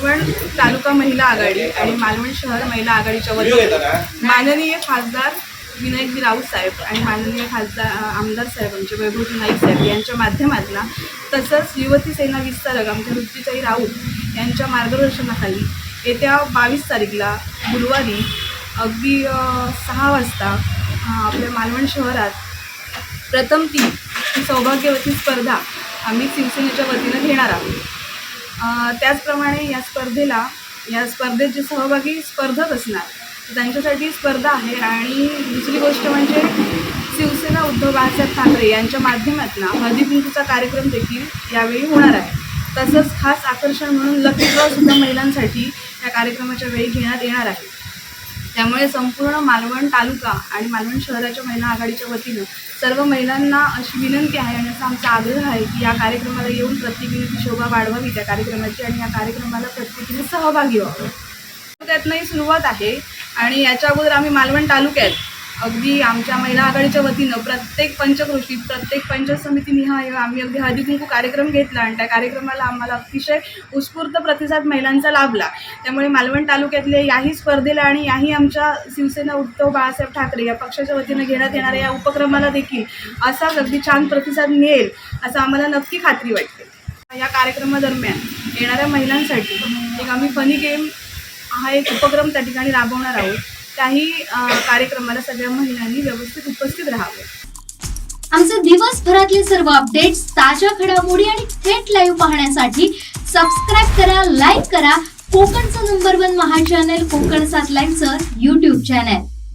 मालवण तालुका महिला आघाडी आणि मालवण शहर महिला आघाडीच्या वतीने माननीय खासदार विनायकजी राऊत साहेब आणि माननीय खासदार आमदार साहेब आमचे वैभवजी नाईक साहेब यांच्या माध्यमातून तसंच युवती सेना विस्तारक आमच्या ऋतुताई राऊत यांच्या मार्गदर्शनाखाली येत्या बावीस तारीखला गुरुवारी अगदी सहा वाजता आपल्या मालवण शहरात प्रथम ती सौभाग्यवती स्पर्धा आम्ही शिवसेनेच्या वतीनं घेणार आहोत. त्याचप्रमाणे या स्पर्धेला या स्पर्धेत जे सहभागी स्पर्धक असणार. त्यांच्यासाठी स्पर्धा आहे आणि दुसरी गोष्ट म्हणजे शिवसेना उद्धव बाळासाहेब ठाकरे यांच्या माध्यमातून हळदीकुंकूचा कार्यक्रम देखील यावेळी होणार आहे. तसंच खास आकर्षण म्हणून लकी ड्रॉ सुद्धा महिलांसाठी या कार्यक्रमाच्या वेळी घेण्यात येणार आहे. त्यामुळे संपूर्ण मालवण तालुका आणि मालवण शहराच्या महिला आघाडीच्या वतीनं सर्व महिलांना अशी विनंती आहे आणि असा आमचा आग्रह आहे की या कार्यक्रमाला येऊन प्रत्येकीने ती शोभा वाढवावी त्या कार्यक्रमाची आणि या कार्यक्रमाला प्रत्येकीने सहभागी व्हावं. त्यातनंही सुरुवात आहे आणि याच्या अगोदर आम्ही मालवण तालुक्यात अगदी आमच्या महिला आघाडीच्या वतीनं प्रत्येक पंचकृषीत प्रत्येक पंचायत समिती निहाय आम्ही अगदी हळदी कुंकू कार्यक्रम घेतला आणि त्या कार्यक्रमाला आम्हाला अतिशय उत्स्फूर्त प्रतिसाद महिलांचा लाभला. त्यामुळे मालवण तालुक्यातले याही स्पर्धेला आणि याही आमच्या शिवसेना उद्धव बाळासाहेब ठाकरे या पक्षाच्या वतीनं घेण्यात येणाऱ्या या उपक्रमाला देखील असाच अगदी छान प्रतिसाद मिळेल असं आम्हाला नक्की खात्री वाटते. या कार्यक्रमादरम्यान येणाऱ्या महिलांसाठी एक आम्ही फनी गेम हा एक उपक्रम त्या ठिकाणी राबवणार आहोत. त्याही कार्यक्रमाला सगळ्या महिलांनी व्यवस्थित उपस्थित राहावं. आमचे दिवसभरातले सर्व अपडेट्स ताज्या घडामोडी आणि थेट लाईव्ह पाहण्यासाठी सबस्क्राईब करा लाईक करा. कोकणचं नंबर वन महा चॅनल कोकण सात लाईव्हचं युट्यूब चॅनल